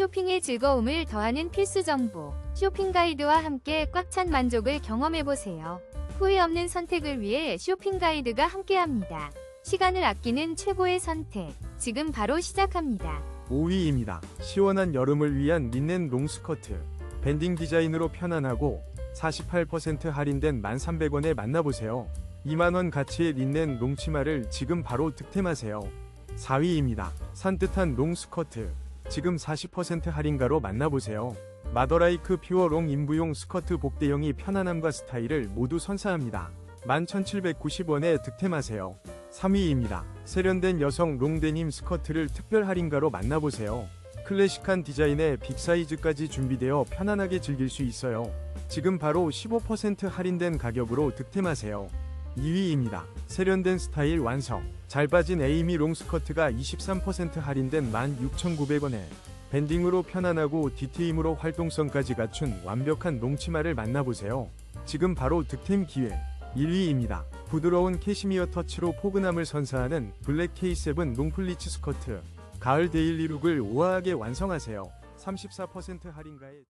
쇼핑의 즐거움을 더하는 필수 정보. 쇼핑 가이드와 함께 꽉 찬 만족을 경험해보세요. 후회 없는 선택을 위해 쇼핑 가이드가 함께합니다. 시간을 아끼는 최고의 선택. 지금 바로 시작합니다. 5위입니다. 시원한 여름을 위한 린넨 롱스커트. 밴딩 디자인으로 편안하고 48% 할인된 1,300원에 만나보세요. 2만원 가치의 린넨 롱치마를 지금 바로 득템하세요. 4위입니다. 산뜻한 롱스커트. 지금 40% 할인가로 만나보세요. 마더라이크 퓨어 롱 인부용 스커트 복대형이 편안함과 스타일을 모두 선사합니다. 11,790원에 득템하세요. 3위입니다. 세련된 여성 롱데님 스커트를 특별 할인가로 만나보세요. 클래식한 디자인에 빅사이즈까지 준비되어 편안하게 즐길 수 있어요. 지금 바로 15% 할인된 가격으로 득템하세요. 2위입니다. 세련된 스타일 완성. 잘 빠진 에이미 롱스커트가 23% 할인된 16,900원에 밴딩으로 편안하고 디테임으로 활동성까지 갖춘 완벽한 롱치마를 만나보세요. 지금 바로 득템 기회. 1위입니다. 부드러운 캐시미어 터치로 포근함을 선사하는 블랙 K7 롱플리츠 스커트. 가을 데일리 룩을 우아하게 완성하세요. 34% 할인가에